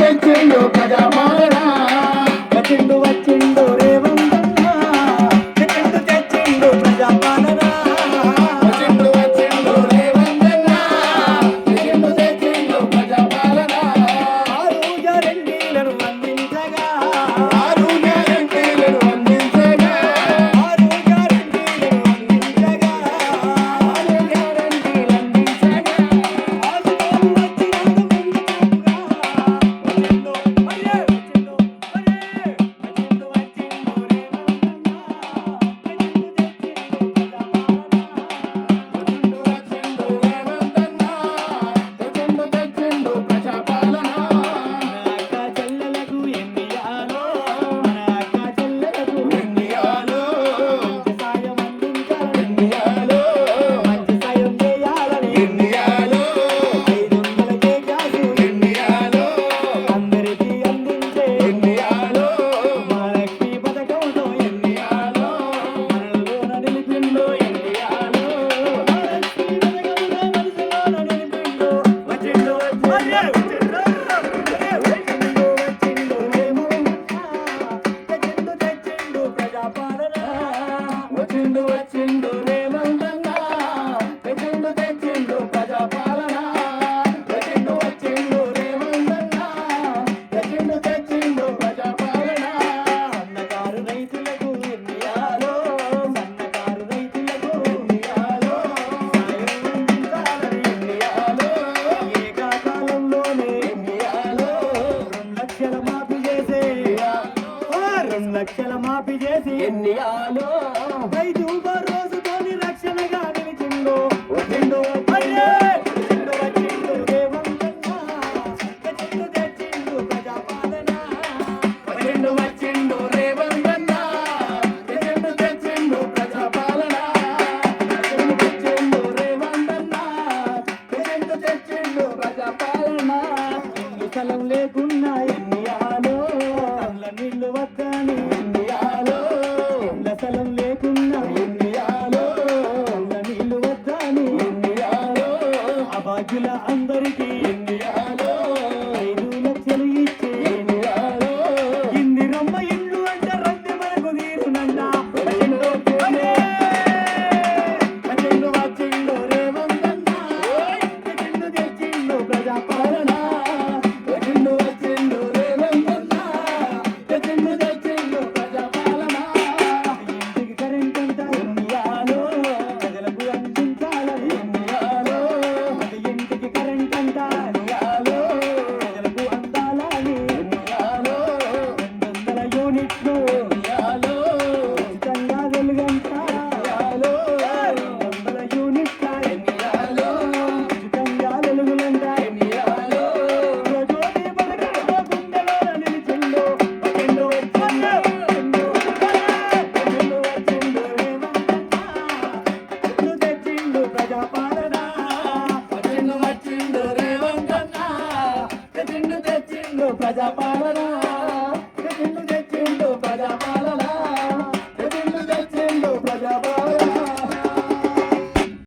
తెచ్చిండు ప్రజాపాలన in the wet మాఫీ చేసి ఎన్ని ఆలో రైతు రోజు رجله عند